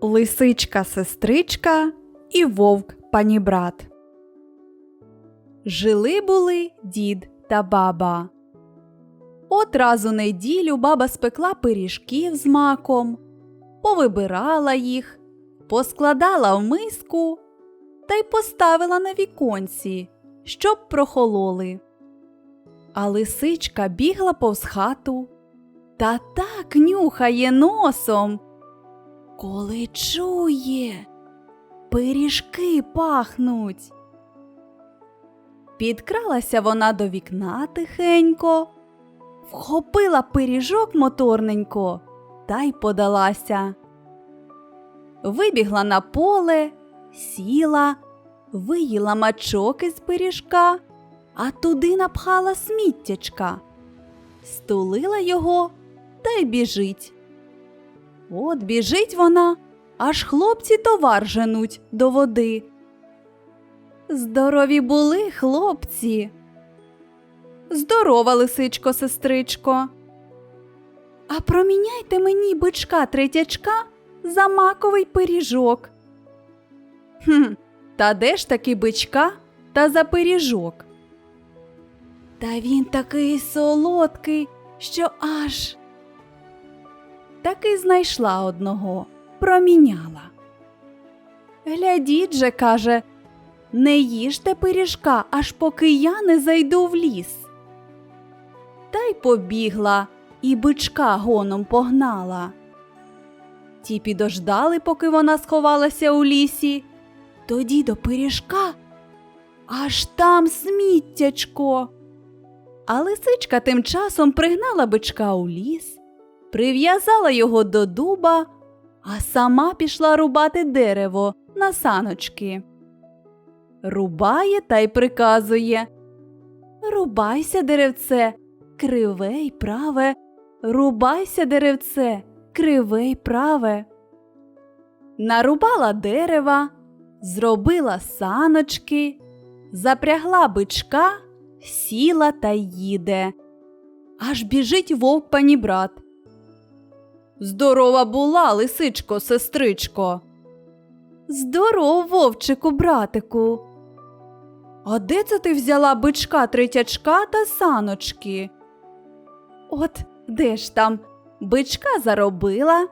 Лисичка сестричка і вовк панібрат. Жили були дід та баба. От раз неділю баба спекла пиріжків з маком, повибирала їх, поскладала в миску та й поставила на віконці, щоб прохололи. А лисичка бігла повз хату та так нюхає носом, коли чує, пиріжки пахнуть. Підкралася вона до вікна тихенько, вхопила пиріжок моторненько та й подалася. Вибігла на поле, сіла, виїла мачок із пиріжка, а туди напхала сміттячка, стулила його та й біжить. От біжить вона, аж хлопці товар женуть до води. Здорові були хлопці. Здорова, лисичко, сестричко. А проміняйте мені бичка третячка за маковий пиріжок. Хм, та де ж таки бичка та за пиріжок? Та він такий солодкий, що аж таки знайшла одного, проміняла. Глядіть же, каже, не їжте пиріжка, аж поки я не зайду в ліс. Та й побігла, і бичка гоном погнала. Ті підождали, поки вона сховалася у лісі, тоді до пиріжка аж там сміттячко. А лисичка тим часом пригнала бичка у ліс, прив'язала його до дуба, а сама пішла рубати дерево на саночки. Рубає та й приказує Рубайся, деревце, криве й праве, рубайся, деревце, криве й праве. Нарубала дерева, зробила саночки, запрягла бичка, сіла та їде. Аж біжить вовк панібрат. Здорова була, лисичко, сестричко. Здоров, вовчику, братику. А де це ти взяла бичка третячка та саночки? От де ж там бичка заробила,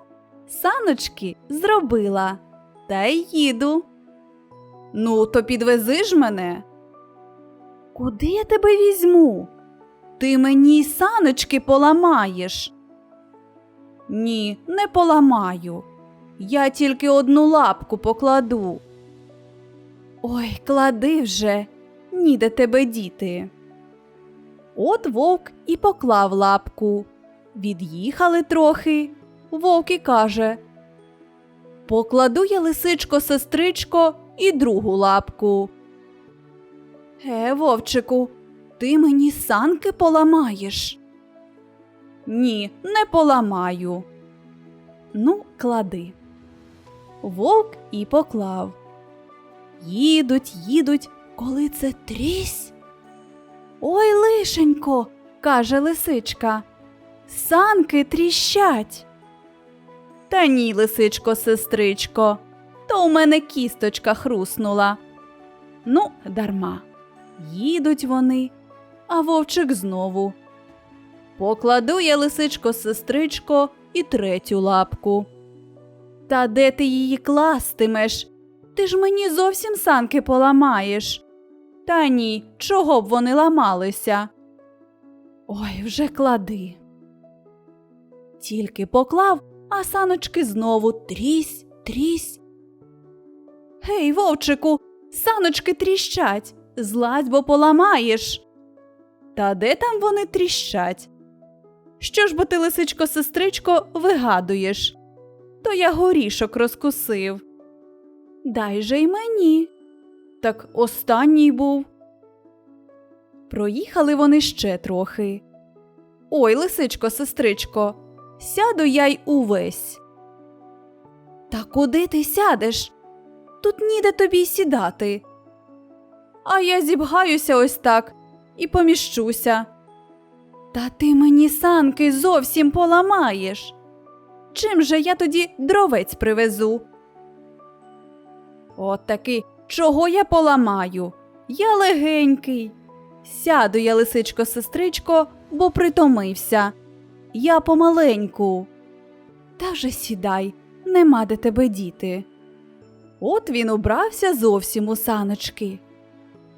саночки зробила, та й їду. Ну, то підвези ж мене. Куди я тебе візьму? Ти мені й саночки поламаєш. Ні, не поламаю. Я тільки одну лапку покладу. Ой, клади вже, ніде тебе діти. От вовк і поклав лапку. Від'їхали трохи. Вовк і каже Покладу я лисичко, сестричко, і другу лапку. Е, вовчику, ти мені санки поламаєш. Ні, не поламаю. Ну, клади. Вовк і поклав. Їдуть, їдуть, коли це трісь. Ой, лишенько, каже лисичка. Санки тріщать. Та ні, лисичко, сестричко, то у мене кісточка хруснула. Ну, дарма. Їдуть вони, а вовчик знову. Покладу я лисичко, сестричко, і третю лапку. Та де ти її кластимеш? Ти ж мені зовсім санки поламаєш. Та ні, чого б вони ламалися? Ой, вже клади. Тільки поклав, а саночки знову трісь, трісь. Гей, вовчику, саночки тріщать, злазь, бо поламаєш. Та де там вони тріщать? Що ж бо ти, лисичко, сестричко, вигадуєш? То я горішок розкусив. Дай же й мені. Так останній був. Проїхали вони ще трохи. Ой, лисичко, сестричко, сяду я й увесь. Та куди ти сядеш? Тут ніде тобі сідати. А я зібгаюся ось так і поміщуся. Та ти мені санки зовсім поламаєш. Чим же я тоді дровець привезу? От таки, чого я поламаю? Я легенький. Сяду я, лисичко, сестричко, бо притомився. Я помаленьку. Та вже сідай, нема де тебе діти. От він убрався зовсім у саночки.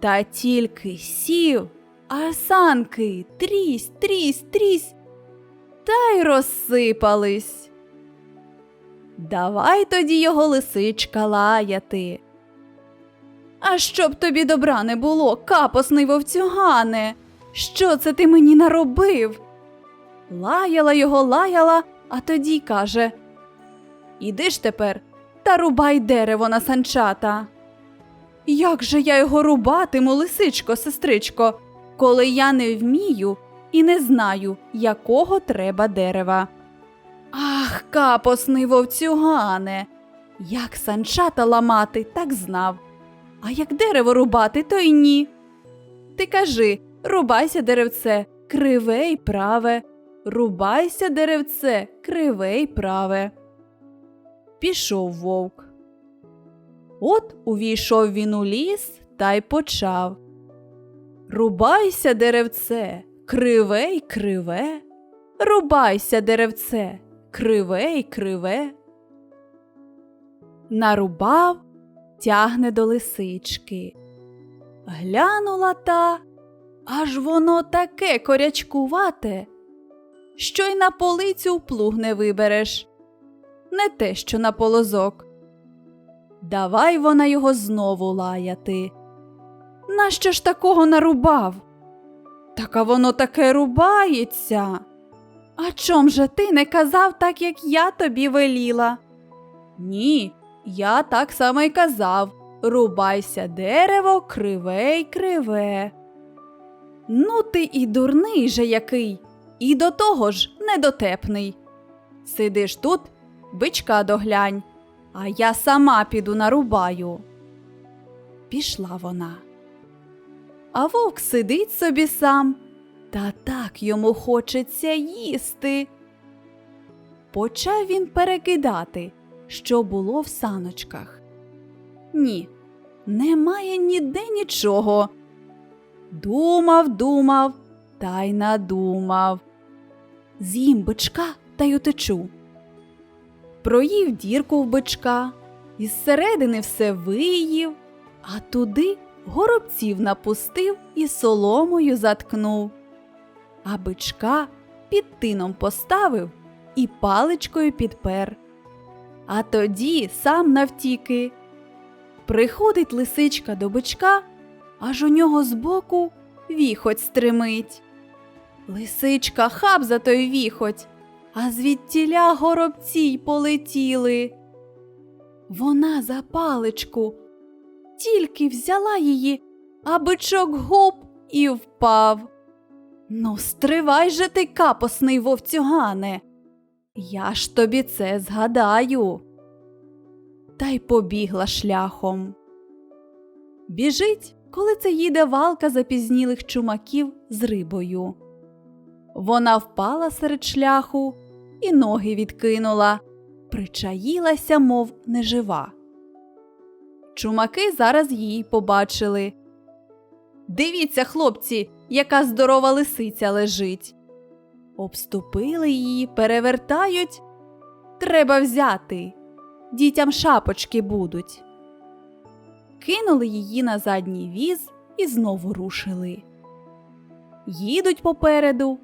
Та тільки сів, а санки трісь, трісь, трісь, та й розсипались. Давай тоді його лисичка лаяти. А щоб тобі добра не було, капосний вовцюгане. Що це ти мені наробив? Лаяла його, лаяла, а тоді каже Іди ж тепер та рубай дерево на санчата. Як же я його рубатиму, лисичко, сестричко, коли я не вмію і не знаю, якого треба дерева. Ах, капосний вовцюгане. Як санчата ламати, так знав. А як дерево рубати, то й ні. Ти кажи рубайся деревце, криве й праве, рубайся деревце, криве й праве. Пішов вовк. От увійшов він у ліс та й почав. Рубайся, деревце, криве й криве, рубайся, деревце, криве й криве. Нарубав, тягне до лисички. Глянула та, аж воно таке корячкувате, що й на полицю плуг не вибереш. Не те, що на полозок. Давай вона його знову лаяти. Нащо ж такого нарубав? Так воно таке рубається. А чом же ти не казав так, як я тобі веліла? Ні, я так само й казав рубайся дерево, криве й криве. Ну, ти і дурний же який, і до того ж недотепний. Сидиш тут, бичка доглянь, а я сама піду нарубаю. Пішла вона. А вовк сидить собі сам, та так йому хочеться їсти. Почав він перекидати, що було в саночках. Ні, немає ніде нічого. Думав, думав, та й надумав. З'їм бичка та й утечу. Проїв дірку в бичка, із середини все виїв, а туди горобців напустив і соломою заткнув. А бичка під тином поставив і паличкою підпер. А тоді сам навтіки. Приходить лисичка до бичка, аж у нього збоку віхоть стримить. Лисичка хап за той віхоть, а звідтіля горобці й полетіли. Вона за паличку тільки взяла її, а бичок гоп і впав. Ну, стривай же ти, капосний вовцюгане. Я ж тобі це згадаю. Та й побігла шляхом. Біжить, коли це їде валка запізнілих чумаків з рибою. Вона впала серед шляху і ноги відкинула, причаїлася, мов нежива. Чумаки зараз її побачили. Дивіться, хлопці, яка здорова лисиця лежить. Обступили її, перевертають. Треба взяти. Дітям шапочки будуть. Кинули її на задній віз і знову рушили. Їдуть попереду,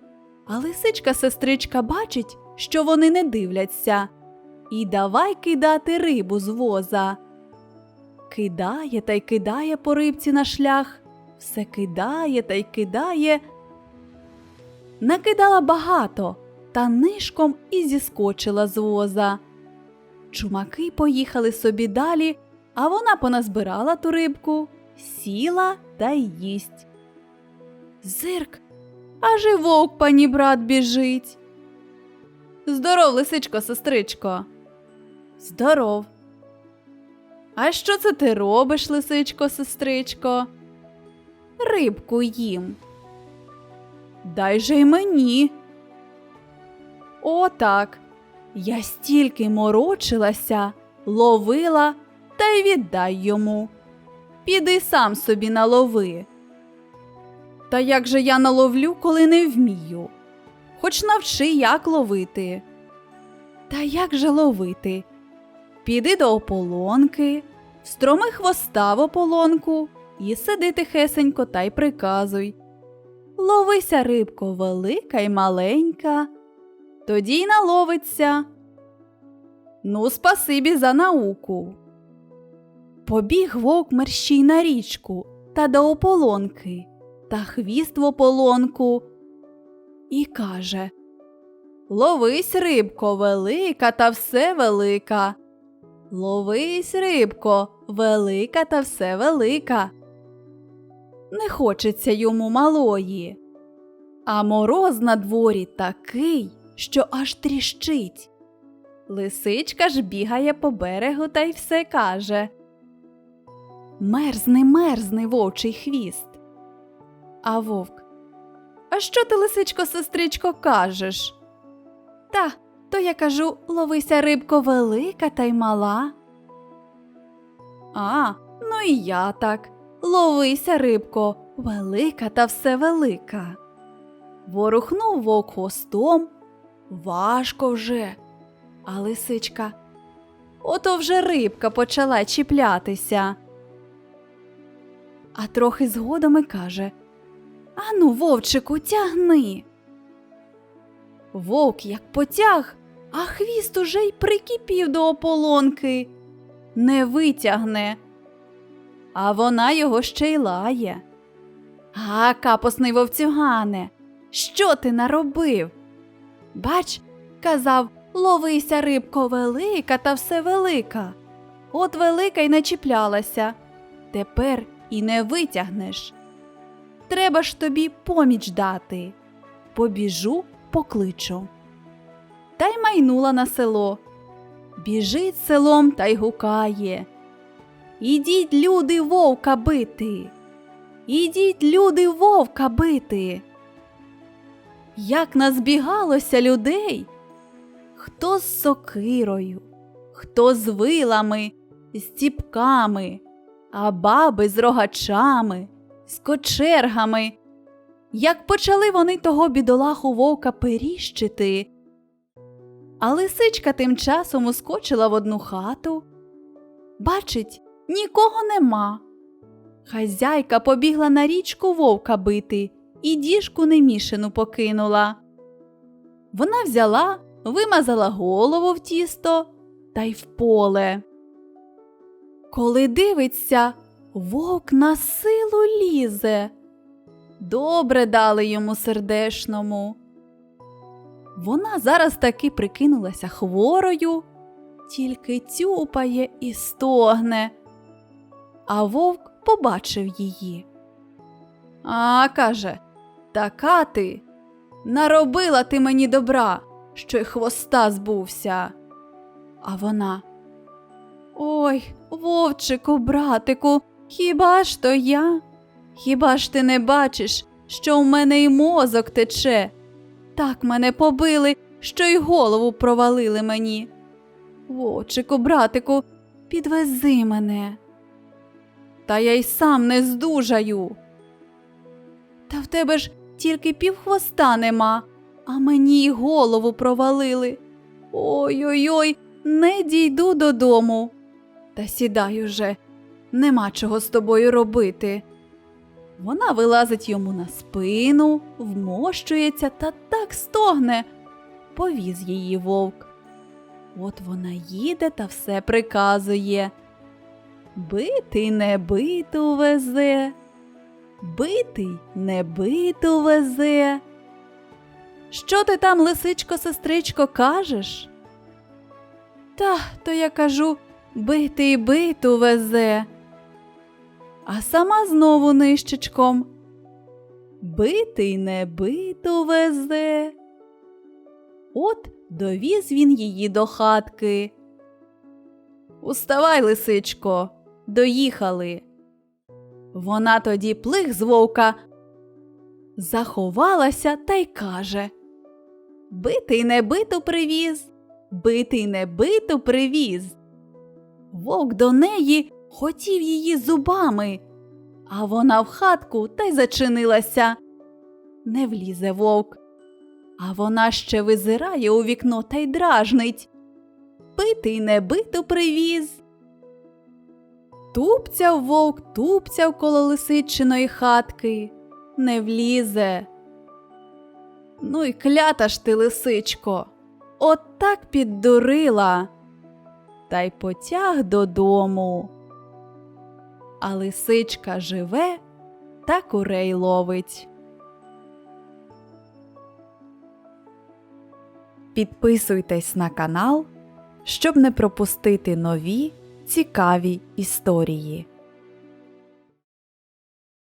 а лисичка сестричка бачить, що вони не дивляться, і давай кидати рибу з воза. Кидає та й кидає по рибці на шлях, все кидає та й кидає. Накидала багато, та нишком і зіскочила з воза. Чумаки поїхали собі далі, а вона поназбирала ту рибку, сіла та й їсть. Зирк, аж і вовк пані брат біжить. Здоров, лисичко, сестричко. Здоров. А що це ти робиш, лисичко, сестричко? Рибку їм. Дай же й мені. О, так. Я стільки морочилася, ловила та й віддай йому. Піди сам собі налови. Та як же я наловлю, коли не вмію? Хоч навчи, як ловити. Та як же ловити? Піди до ополонки, встроми хвоста в ополонку і сиди тихесенько та й приказуй. Ловися, рибко, велика й маленька, тоді й наловиться. Ну, спасибі за науку. Побіг вовк мерщій на річку та до ополонки, та хвіст в ополонку. І каже Ловись, рибко, велика та все велика. Ловись, рибко, велика та все велика. Не хочеться йому малої. А мороз на дворі такий, що аж тріщить. Лисичка ж бігає по берегу та й все каже Мерзни, мерзни, вовчий хвіст. А вовк. А що ти, лисичко, сестричко, кажеш? Та, то я кажу ловися рибко велика та й мала. А, ну і я так. Ловися, рибко, велика та все велика. Ворухнув вовк хвостом. Важко вже. А лисичка. Ото вже рибка почала чіплятися. А трохи згодом і каже Ану, вовчику, тягни. Вовк як потяг, а хвіст уже й прикипів до ополонки. Не витягне. А вона його ще й лає. А, капосний вовцюгане, що ти наробив? Бач, казав, ловися рибко велика та все велика. От велика й не чіплялася. Тепер і не витягнеш. Треба ж тобі поміч дати. Побіжу, покличу. Та й майнула на село. Біжить селом та й гукає. Ідіть, люди, вовка бити. Ідіть, люди, вовка бити. Як назбігалося людей, хто з сокирою, хто з вилами, з ціпками, а баби з рогачами, з кочергами. Як почали вони того бідолаху вовка періщити. А лисичка тим часом ускочила в одну хату. Бачить, нікого нема. Хазяйка побігла на річку вовка бити і діжку немішану покинула. Вона взяла, вимазала голову в тісто та й в поле. Коли дивиться, вовк на силу лізе. Добре дали йому сердешному. Вона зараз таки прикинулася хворою, тільки тюпає і стогне. А вовк побачив її. А каже Така ти. Наробила ти мені добра, що й хвоста збувся. А вона. Ой, вовчику, братику, хіба ж то я? Хіба ж ти не бачиш, що в мене й мозок тече? Так мене побили, що й голову провалили мені. Вовчику, братику, підвези мене. Та я й сам не здужаю. Та в тебе ж тільки півхвоста нема, а мені й голову провалили. Ой-ой-ой, не дійду додому. Та сідай уже, нема чого з тобою робити. Вона вилазить йому на спину, вмощується та так стогне. Повіз її вовк. От вона їде та все приказує. Битий не биту везе, битий не биту везе. Що ти там, лисичко, сестричко, кажеш? Та, то я кажу, битий биту везе. А сама знову нищечком. Битий не биту везе. От довіз він її до хатки. Уставай, лисичко, доїхали. Вона тоді плих з вовка, заховалася та й каже Битий не биту привіз, битий не биту привіз. Вовк до неї хотів її зубами, а вона в хатку та й зачинилася. Не влізе вовк, а вона ще визирає у вікно та й дражнить. Пити й привіз. Тупцяв вовк, тупцяв коло лисичиної хатки, не влізе. Ну й клята ж ти, лисичко, от так піддурила, та й потяг додому. А лисичка живе та курей ловить. Підписуйтесь на канал, щоб не пропустити нові цікаві історії.